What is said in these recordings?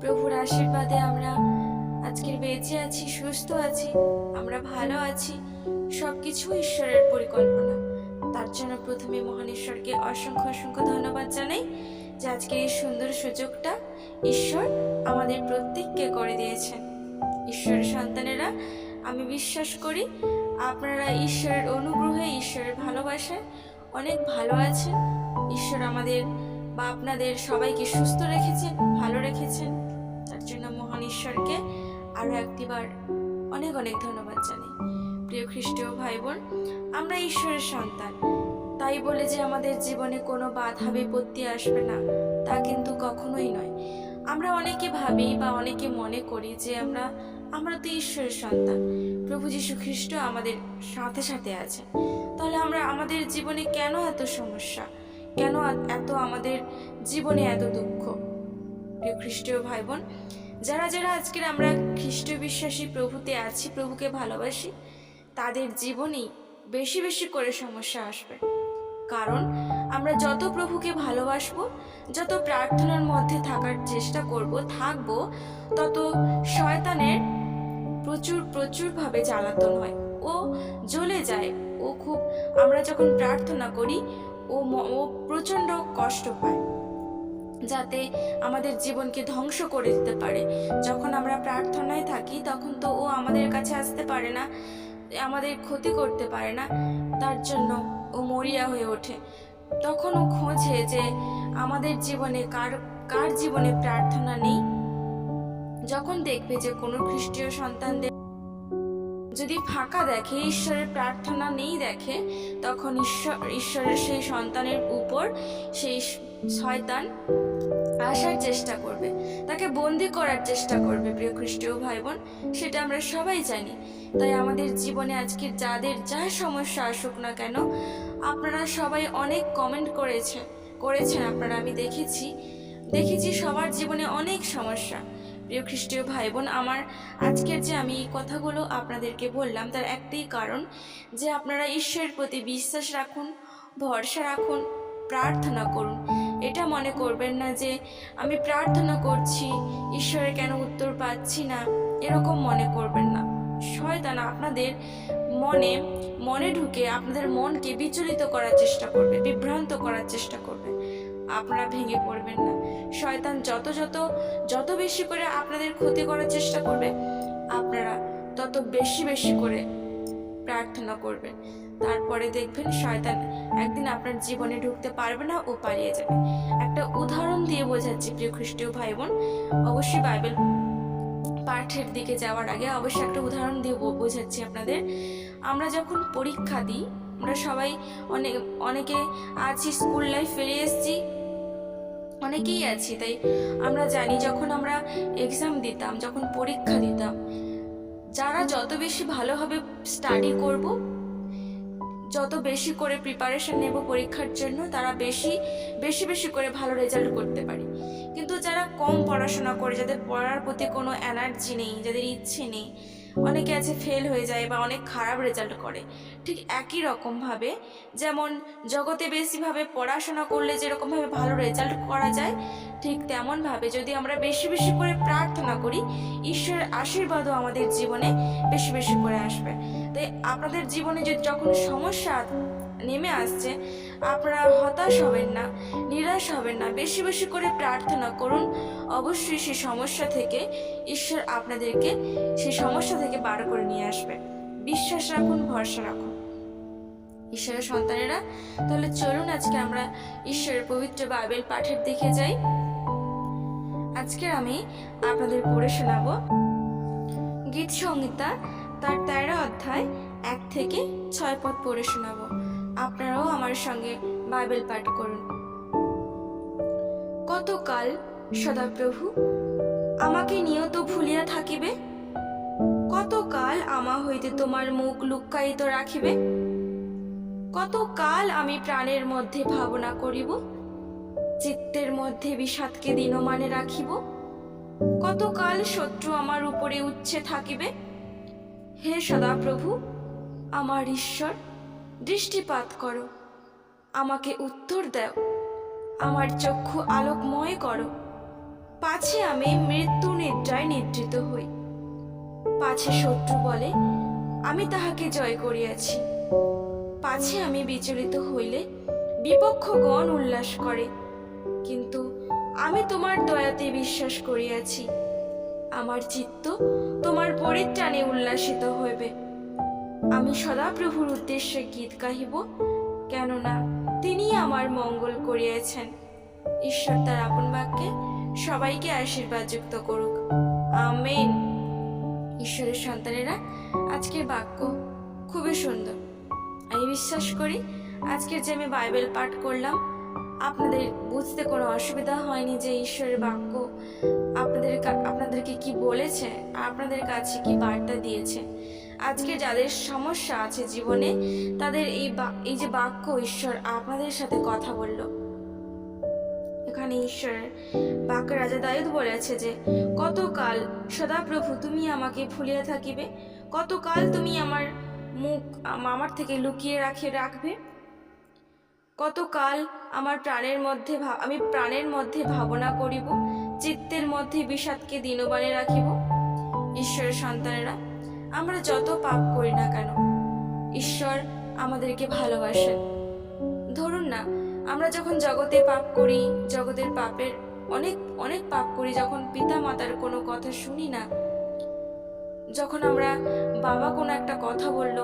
প্রভুর আশীর্বাদে আমরা আজকের বেঁচে আছি, সুস্থ আছি, আমরা ভালো আছি। সব কিছু ঈশ্বরের পরিকল্পনা। তার জন্য প্রথমে মহান ঈশ্বরকে অসংখ্য অসংখ্য ধন্যবাদ জানাই যে আজকের এই সুন্দর সুযোগটা ঈশ্বর আমাদের প্রত্যেককে করে দিয়েছেন। ঈশ্বরের সন্তানেরা, আমি বিশ্বাস করি আপনারা ঈশ্বরের অনুগ্রহে, ঈশ্বরের ভালোবাসায় অনেক ভালো আছেন। ঈশ্বর আমাদের বা আপনাদের সবাইকে সুস্থ রেখেছেন, ভালো রেখেছেন, তার জন্য মহান ঈশ্বরকে আরও একটিবার অনেক অনেক ধন্যবাদ জানাই। প্রিয় খ্রিস্টীয় ভাই বোন আমরা ঈশ্বরের সন্তান। তাই বলে যে আমাদের জীবনে কোনো বাধা, বিপত্তি আসবে না, তা কিন্তু কখনোই নয়। আমরা অনেকে ভাবি বা অনেকে মনে করি যে আমরা আমরা তো ঈশ্বরের সন্তান। প্রভু যীশু খ্রিস্ট আমাদের সাথে সাথে আছে তাহলে আমরা, আমাদের জীবনে কেন এত সমস্যা? কেন এত আমাদের জীবনে এত দুঃখ? প্রিয় খ্রিস্টীয় ভাই বোন যারা যারা আজকের আমরা খ্রিস্টীয় বিশ্বাসী প্রভুতে আছি, প্রভুকে ভালোবাসি, তাদের জীবনেই বেশি বেশি করে সমস্যা আসবে। কারণ আমরা যত প্রভুকে ভালোবাসবো, যত প্রার্থনার মধ্যে থাকার চেষ্টা করব, থাকব, তত শয়তানের প্রচুর প্রচুরভাবে জ্বালাতন হয়। ও জ্বলে যায়। ও খুব আমরা যখন প্রার্থনা করি ও প্রচণ্ড কষ্ট পায় যাতে আমাদের জীবনকে ধ্বংস করে দিতে পারে। যখন আমরা প্রার্থনায় থাকি, তখন তো ও আমাদের কাছে আসতে পারে না, আমাদের ক্ষতি করতে পারে না, তার জন্য ও মরিয়া হয়ে ওঠে। তখন ও খোঁজে যে আমাদের জীবনে কার কার জীবনে প্রার্থনা নেই। যখন দেখবে যে কোনো খ্রিস্টীয় সন্তানদের যদি ফাঁকা দেখে, ঈশ্বরের প্রার্থনা নেই দেখে, তখন ঈশ্বর, ঈশ্বরের সেই সন্তানের উপর সেই শয়তান আসার চেষ্টা করবে। তাকে বন্দি করার চেষ্টা করবে, প্রিয় খ্রিস্টীয় ভাই বোন সেটা আমরা সবাই জানি। তাই আমাদের জীবনে আজকে যাদের যা সমস্যা আসুক না কেন, আপনারা সবাই অনেক কমেন্ট করেছে, করেছেন। আপনারা, আমি দেখেছি। দেখেছি সবার জীবনে অনেক সমস্যা। প্রিয় খ্রিস্টীয় ভাই বোন আমার আজকের যে আমি এই কথাগুলো আপনাদেরকে বললাম, তার একটাই কারণ যে আপনারা ঈশ্বরের প্রতি বিশ্বাস রাখুন, ভরসা রাখুন, প্রার্থনা করুন। এটা মনে করবেন না যে আমি প্রার্থনা করছি, ঈশ্বরের কেন উত্তর পাচ্ছি না, এরকম মনে করবেন না। শয়তান আপনাদের মনে মনে ঢুকে আপনাদের মনকে বিচলিত করার চেষ্টা করবে, বিভ্রান্ত করার চেষ্টা করবে। আপনারা ভেঙে পড়বেন না। শয়তান যত যত যত বেশি করে আপনাদের ক্ষতি করার চেষ্টা করবে, আপনারা তত বেশি বেশি করে প্রার্থনা করবেন। তারপরে দেখবেন শয়তান একদিন আপনার জীবনে ঢুকতে পারবে না, ও পালিয়ে যাবে। একটা উদাহরণ দিয়ে বোঝাচ্ছি, প্রিয় খ্রিস্টীয় ভাই বোন অবশ্যই বাইবেল পাঠের দিকে যাওয়ার আগে অবশ্যই একটা উদাহরণ দিয়ে বোঝাচ্ছি আপনাদের। আমরা যখন পরীক্ষা দিই আমরা সবাই অনেক অনেকে আছি স্কুল লাইফ ফিরে এসেছি। অনেকেই আছি, তাই আমরা জানি যখন আমরা এক্সাম দিতাম, যখন পরীক্ষা দিতাম, যারা যত বেশি ভালোভাবে স্টাডি করব, যত বেশি করে প্রিপারেশন নেব পরীক্ষার জন্য, তারা বেশি বেশি বেশি করে ভালো রেজাল্ট করতে পারি। কিন্তু যারা কম পড়াশোনা করে, যাদের পড়ার প্রতি কোনো এনার্জি নেই, যাদের ইচ্ছে নেই অনেকে আছে ফেল হয়ে যায় বা অনেক খারাপ রেজাল্ট করে। ঠিক একই রকমভাবে যেমন জগতে বেশিভাবে পড়াশোনা করলে যেরকমভাবে ভালো রেজাল্ট করা যায়, ঠিক তেমনভাবে যদি আমরা বেশি বেশি করে প্রার্থনা করি, ঈশ্বরের আশীর্বাদও আমাদের জীবনে বেশি বেশি করে আসবে। তাই আপনাদের জীবনে যে যখন সমস্যা নেমে আসছে আপনারা হতাশ হবেন না, নিরাশ হবেন না। বেশি বেশি করে প্রার্থনা করুন। অবশ্যই সেই সমস্যা থেকে ঈশ্বর আপনাদেরকে সেই সমস্যা থেকে বার করে নিয়ে আসবে। বিশ্বাস রাখুন, ভরসা রাখুন। ঈশ্বরের সন্তানেরা, তাহলে চলুন আজকে আমরা ঈশ্বরের পবিত্র বাইবেল পাঠের দিকে যাই। আজকে আমি আপনাদের পড়ে শোনাবো গীত সংহিতা, তার তেরো অধ্যায়, এক থেকে ছয় পদ পড়ে শোনাবো। আপনারাও আমার সঙ্গে বাইবেল পাঠ করুন। কতকাল সদাপ্রভু, আমাকে নিয়ত ভুলিয়া থাকিবে? কতকাল আমা হইতে তোমার মুখ লুক্কায়িত রাখিবে? কতকাল আমি প্রাণের মধ্যে ভাবনা করিব? চিত্তের মধ্যে বিষাদকে দিনমানে রাখিব? কতকাল শত্রু আমার উপরে উচ্ছে থাকিবে? হে সদাপ্রভু, আমার ঈশ্বর দৃষ্টিপাত করো। আমাকে উত্তর দাও। আমার চক্ষু আলোকময় করো। পাছে আমি মৃত্যু নিদ্রায় নিদ্রিত হই। পাছে শত্রু বলে, আমি তাহাকে জয় করিয়াছি। পাছে আমি বিচলিত হইলে, বিপক্ষগণ উল্লাস করে। কিন্তু আমি তোমার দয়াতে বিশ্বাস করিয়াছি। আমার চিত্ত তোমার পরিত্রাণে উল্লাসিত হইবে। আমি সদাপ্রভুর উদ্দেশ্যে গীত গাহিব, কেননা তিনি আমার মঙ্গল করিয়াছেন। ঈশ্বর তার আপন বাক্যে সবাইকে আশীর্বাদ যুক্ত করুক। আমেন। ঈশ্বরের সন্তানেরা, আজকের বাক্য খুবই সুন্দর। আমি বিশ্বাস করি, আজকের যে আমি বাইবেল পাঠ করলাম, আপনাদের বুঝতে কোনো অসুবিধা হয়নি যে ঈশ্বরের বাক্য আপনাদের আপনাদেরকে কি বলেছে আপনাদের কাছে কি বার্তা দিয়েছে। আজকে যাদের সমস্যা আছে জীবনে, তাদের এই এই যে বাক্য, ঈশ্বর আপনাদের সাথে কথা বলল। এখানে ঈশ্বর বাক্য রাজা দায়ুদ বলেছে যে, কতকাল সদাপ্রভু তুমি আমাকে ভুলিয়া থাকিবে? কতকাল তুমি আমার মুখ, আমার থেকে লুকিয়ে রাখে রাখবে? কতকাল আমার প্রাণের মধ্যে আমি প্রাণের মধ্যে ভাবনা করিব, চিত্তের মধ্যে বিষাদকে দিনবানে রাখিব? ঈশ্বরের সন্তানেরা আমরা যত পাপ করি না কেন, ঈশ্বর আমাদেরকে ভালোবাসেন। ধরুন না, আমরা যখন জগতে পাপ করি, জগতের পাপের অনেক অনেক পাপ করি, যখন পিতা মাতার কোনো কথা শুনি না, যখন আমরা বাবা কোনো একটা কথা বলল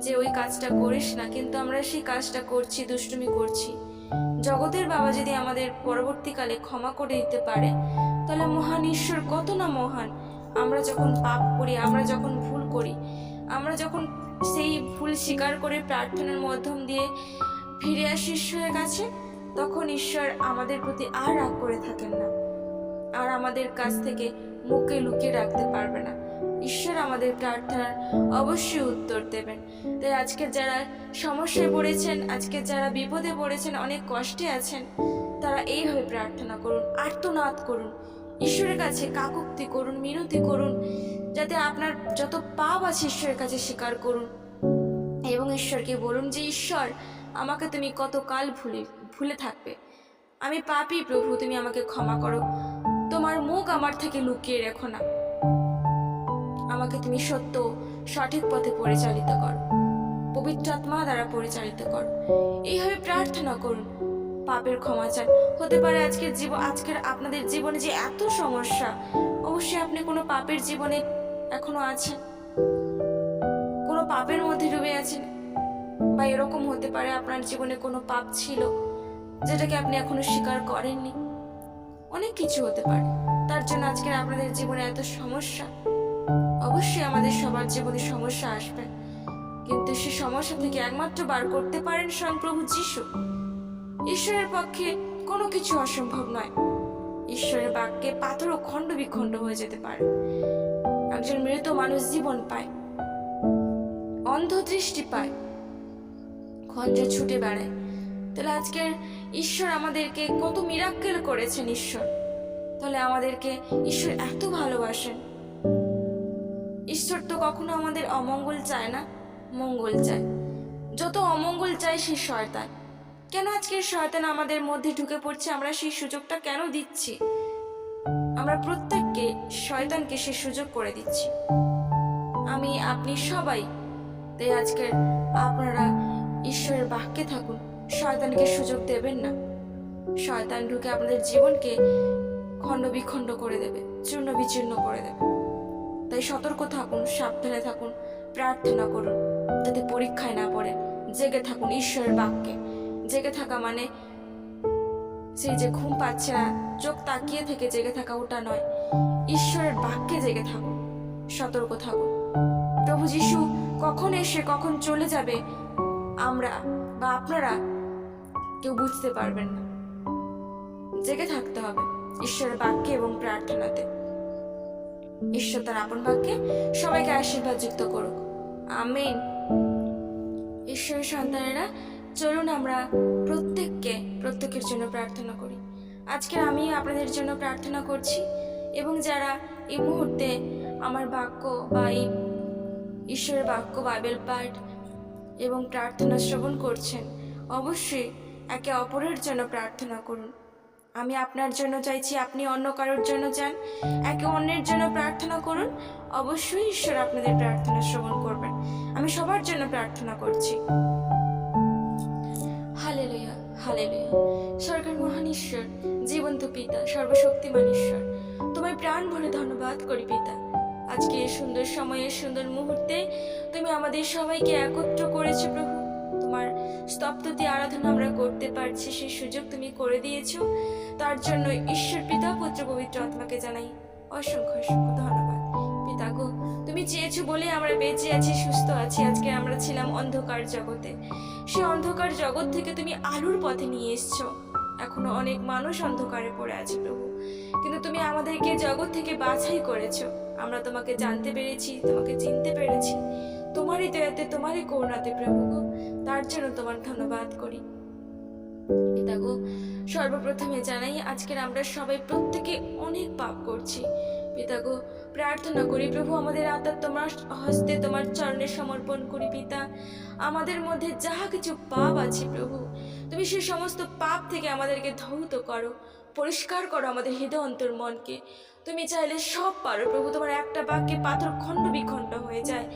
যে, ওই কাজটা করিস না, কিন্তু আমরা সেই কাজটা করছি, দুষ্টুমি করছি। জগতের বাবা যদি আমাদের পরবর্তীকালে ক্ষমা করে দিতে পারে, তাহলে মহান ঈশ্বর কত না মহান। আমরা যখন পাপ করি, আমরা যখন আমরা যখন সেই ভুল স্বীকার করে প্রার্থনার মাধ্যম দিয়ে ফিরে আসি ঈশ্বরের কাছে, তখন ঈশ্বর আমাদের প্রতি আর রাগ করে থাকেন না। আর আমাদের কাছ থেকে মুখে লুকিয়ে রাখতে পারবে না। ঈশ্বর আমাদের প্রার্থনার অবশ্যই উত্তর দেবেন। তাই আজকে যারা সমস্যায় পড়েছেন, আজকে যারা বিপদে পড়েছেন, অনেক কষ্টে আছেন, তারা এইভাবে প্রার্থনা করুন, আর্তনাদ করুন। ঈশ্বরের কাছে কাকুক্তি করুন, মিনতি করুন। যাতে আপনার যত পাপ আছে ঈশ্বরের কাছে স্বীকার করুন। এবং ঈশ্বরকে বলুন যে, ঈশ্বর, আমাকে তুমি কতকাল ভুলে ভুলে থাকবে। আমি পাপী প্রভু, তুমি আমাকে ক্ষমা করো। তোমার মুখ আমার থেকে লুকিয়ে রেখো না। আমাকে তুমি সত্য, সঠিক পথে পরিচালিত করো। পবিত্র আত্মা দ্বারা পরিচালিত করো। এইভাবে প্রার্থনা করুন। পাপের ক্ষমা চান। হতে পারে আজকের জীবন আজকের আপনাদের জীবনে যে এত সমস্যা, অবশ্যই আপনি কোনো পাপের জীবনে এখনও আছেন কোনো পাপের মধ্যে ডুবে আছেন? বা এরকম হতে পারে আপনার জীবনে কোনো পাপ ছিল, যেটাকে আপনি এখনও স্বীকার করেননি? অনেক কিছু হতে পারে। তার জন্য আজকের আপনাদের জীবনে এত সমস্যা। অবশ্যই আমাদের সবার জীবনে সমস্যা আসবে। কিন্তু সে সমস্যা থেকে একমাত্র বার করতে পারেন স্বয়ং প্রভু যিশু। ঈশ্বরের পক্ষে কোনো কিছু অসম্ভব নয়। ঈশ্বরের বাক্যে পাথরও খণ্ড বিখণ্ড হয়ে যেতে পারে। একজন মৃত মানুষ জীবন পায়। অন্ধ দৃষ্টি পায়। খঞ্জে ছুটে বেড়ায়। তাহলে আজকের ঈশ্বর আমাদেরকে কত মিরাক্কেল করেছেন ঈশ্বর। তাহলে আমাদেরকে ঈশ্বর এত ভালোবাসেন। ঈশ্বর তো কখনো আমাদের অমঙ্গল চায় না, মঙ্গল চায়। যত অমঙ্গল চায় সে শয়তান। কেন আজকের শয়তান আমাদের মধ্যে ঢুকে পড়ছে? আমরা সেই সুযোগটা কেন দিচ্ছি? আমরা প্রত্যেককে শয়তানকে সে সুযোগ করে দিচ্ছি। আমি, আপনি সবাই, তাই আজকের আপনারা ঈশ্বরের বাক্যে থাকুন। শয়তানকে সুযোগ দেবেন না। শয়তান ঢুকে আপনাদের জীবনকে খণ্ড বিখণ্ড করে দেবে, চূর্ণ বিচূর্ণ করে দেবে। তাই সতর্ক থাকুন, সাবধানে থাকুন, প্রার্থনা করুন, যাতে পরীক্ষায় না পড়ে। জেগে থাকুন ঈশ্বরের বাক্যে। জেগে থাকা মানে সেই যে ঘুম পাচ্ছে না, চোখ তাকিয়ে থেকে জেগে থাকা ওটা নয়। ঈশ্বরের বাক্যে জেগে থাকুন সতর্ক থাকুন প্রভু যিশু, কখন এসে কখন চলে যাবে, আমরা বা আপনারা কেউ বুঝতে পারবেন না। জেগে থাকতে হবে ঈশ্বরের বাক্যে এবং প্রার্থনাতে। ঈশ্বর তার আপন বাক্যে সবাইকে আশীর্বাদ যুক্ত করুক। আমেন। ঈশ্বরের সন্তানেরা চলুন আমরা প্রত্যেককে, প্রত্যেকের জন্য প্রার্থনা করি। আজকে আমি আপনাদের জন্য প্রার্থনা করছি এবং যারা এই মুহূর্তে আমার বাক্য বা এই ঈশ্বরের বাক্য, বাইবেল পাঠ এবং প্রার্থনা শ্রবণ করছেন, অবশ্যই একে অপরের জন্য প্রার্থনা করুন। আমি আপনার জন্য চাইছি, আপনি অন্য কারোর জন্য চান, একে অন্যের জন্য প্রার্থনা করুন। অবশ্যই ঈশ্বর আপনাদের প্রার্থনা শ্রবণ করবেন। আমি সবার জন্য প্রার্থনা করছি। হালেলুয়া সরকার মহান ঈশ্বর, জীবন্ত পিতা, সর্বশক্তিমান ঈশ্বর। তোমায় প্রাণ ভরে ধন্যবাদ করি পিতা। আজকে এই সুন্দর সময়ে সুন্দর মুহূর্তে তুমি আমাদের সবাইকে একত্র করেছ প্রভু। তোমার স্তব্ধতি আরাধনা আমরা করতে পারছি সেই সুযোগ তুমি করে দিয়েছ। তার জন্য ঈশ্বর পিতা, পুত্র পবিত্র আত্মাকে জানাই অসংখ্য অসংখ্য ধন্যবাদ। তুমি চেয়েছো বলে আমরা বেঁচে আছি, সুস্থ আছি, আজকে আমরা ছিলাম অন্ধকার জগতে। সে অন্ধকার জগৎ থেকে তুমি আলোর পথে নিয়ে এসছো। এখনও অনেক মানুষ অন্ধকারে পড়ে আছে, প্রভু। কিন্তু তুমি আমাদেরকে জগৎ থেকে বাছাই করেছ। আমরা তোমাকে জানতে পেরেছি, তোমাকে চিনতে পেরেছি। তোমারই দয়াতে, তোমারই করুণাতে, প্রভু তার জন্য তোমার ধন্যবাদ করি। গো, সর্বপ্রথমে জানাই, আজকের আমরা সবাই প্রত্যেকে অনেক পাপ করছি। পিতা গো প্রার্থনা করি, প্রভু, আমাদের আত্মা তোমার হস্তে তোমার চরণে সমর্পণ করি পিতা। আমাদের মধ্যে যাহা কিছু পাপ আছে প্রভু, তুমি সে সমস্ত পাপ থেকে আমাদেরকে ধৌত করো, পরিষ্কার করো আমাদের হৃদয় অন্তর মনকে। তুমি চাইলে সব পারো প্রভু, তোমার একটা বাক্যে পাথর খণ্ড বিখণ্ড হয়ে যায়।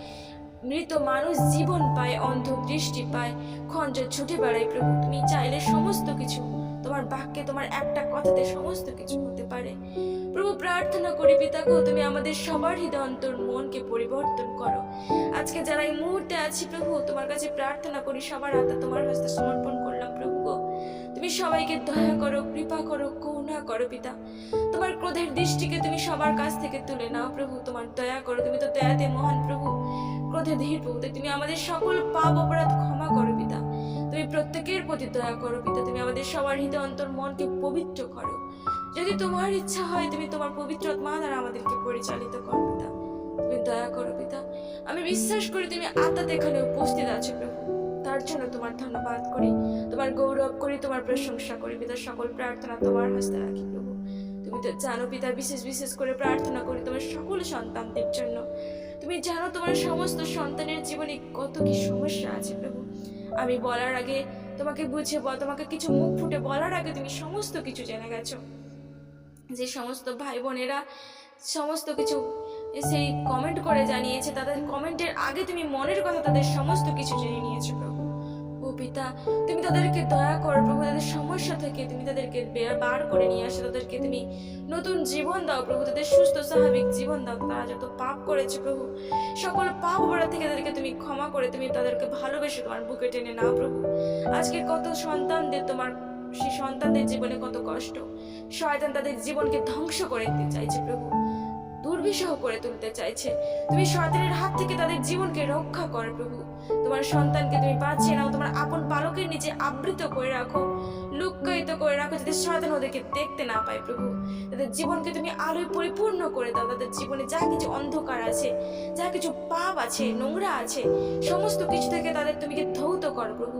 মৃত মানুষ জীবন পায়, অন্ধ দৃষ্টি পায় খঞ্জ ছুটে বেড়ায় প্রভু, তুমি চাইলে সমস্ত কিছু তোমার বাক্যে তোমার একটা কথাতে সমস্ত কিছু হতে পারে। প্রভু, প্রার্থনা করি পিতা তুমি আমাদের সবার হৃদয় অন্তর মনকে পরিবর্তন করো। আজকে যারা এই মুহূর্তে আছি প্রভু, তোমার কাছে প্রার্থনা করি, সবার আত্মা তোমার হস্তে সমর্পণ করলাম প্রভু তুমি সবাইকে দয়া করো, কৃপা করো, করুণা করো পিতা। তোমার ক্রোধের দৃষ্টিকে তুমি সবার কাছ থেকে তুলে নাও প্রভু, তোমার দয়া করো, তুমি তো দয়াতে মহান প্রভু। ক্রোধে ধীর প্রভু তুমি আমাদের সকল পাপ অপরাধ ক্ষমা করো পিতা। তুমি প্রত্যেকের প্রতি দয়া করো পিতা, তুমি আমাদের সবার হৃদয়, অন্তর, মনকে পবিত্র করো। যদি তোমার ইচ্ছা হয়, তুমি তোমার পবিত্র মা দ্বারা আমাদেরকে পরিচালিত করো পিতা। তুমি দয়া করো পিতা। আমি বিশ্বাস করি তুমি আত্মাতে এখানে উপস্থিত আছো প্রভু। তার জন্য তোমার ধন্যবাদ করি, তোমার গৌরব করি, তোমার প্রশংসা করি পিতা। সকল প্রার্থনা তোমার হস্তে রাখি প্রভু। তুমি তো জানো পিতা, বিশেষ বিশেষ করে প্রার্থনা করি তোমার সকল সন্তানদের জন্য। তুমি জানো তোমার সমস্ত সন্তানের জীবনে কত কি সমস্যা আছে প্রভু। আমি বলার আগে তোমাকে বুঝে বল, তোমাকে কিছু মুখ ফুটে বলার আগে তুমি সমস্ত কিছু জেনে গেছো। যে সমস্ত ভাই বোনেরা সমস্ত কিছু সেই কমেন্ট করে জানিয়েছে, তাদের কমেন্টের আগে তুমি মনের কথা তাদের সমস্ত কিছু জেনে নিয়েছো। পিতা, তুমি তাদেরকে দয়া করো, প্রভু, তাদের সমস্যা থেকে তুমি তাদেরকে বার করে নিয়ে আসো, তাদেরকে তুমি নতুন জীবন দাও, প্রভু, তাদের সুস্থ, স্বাভাবিক জীবন দাও। তারা যত পাপ করেছে, প্রভু, সকল পাপ অপরাধ থেকে তাদেরকে তুমি ক্ষমা করে, তুমি তাদেরকে ভালোবেসে তোমার বুকে টেনে নাও, প্রভু। আজকে কত সন্তানদের তোমার, সেই সন্তানদের জীবনে কত কষ্ট। শয়তান তাদের জীবনকে ধ্বংস করে দিতে চাইছে, প্রভু। দুর্বিষহ করে তুলতে চাইছে। তুমি শয়তানের হাত থেকে তাদের জীবনকে রক্ষা কর প্রভু। তোমার সন্তানকে তুমি বাঁচিয়ে নাও, তোমার আপন পালকের নিচে আবৃত করে রাখো, লুক্কায়িত করে রাখো, যাতে শয়তান ওদেরকে দেখতে না পায় প্রভু। তাদের জীবনকে তুমি আলোয় পরিপূর্ণ করে দাও, তাদের জীবনে যা কিছু অন্ধকার আছে, যা কিছু পাপ আছে, নোংরা আছে, সমস্ত কিছু থেকে তাদের তুমি ধৌত কর প্রভু।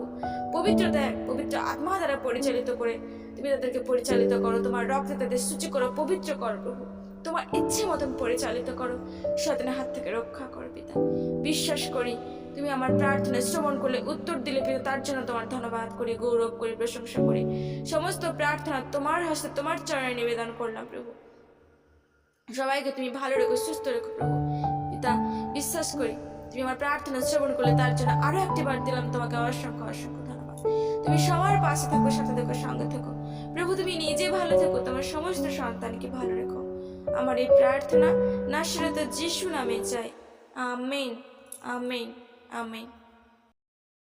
পবিত্রতা পবিত্র আত্মা দ্বারা পরিচালিত করে তুমি তাদেরকে পরিচালিত করো, তোমার রক্তে তাদের সূচি করো, পবিত্র করো প্রভু। তোমার ইচ্ছে মতন পরিচালিত করো। শয়তানের হাত থেকে রক্ষা করো পিতা। বিশ্বাস করি, তুমি আমার প্রার্থনা শ্রবণ করলে উত্তর দিলে পিতা, তার জন্য তোমার ধন্যবাদ করি, গৌরব করি, প্রশংসা করি। সমস্ত প্রার্থনা তোমার হস্তে, তোমার চরণে নিবেদন করলাম প্রভু। সবাইকে তুমি ভালো রেখো, সুস্থ রেখো প্রভু। পিতা, বিশ্বাস করি, তুমি আমার প্রার্থনা শ্রবণ করলে তার জন্য আরও একটি বার দিলাম তোমাকে অসংখ্য অসংখ্য ধন্যবাদ। তুমি সবার পাশে থাকো, সাথে থাকো, সঙ্গে থাকো। প্রভু, তুমি নিজে ভালো থেকো, তোমার সমস্ত সন্তানকে ভালো রেখো। আমার এই প্রার্থনা নাসরত যিশু নামে চাই। Amen amen amen.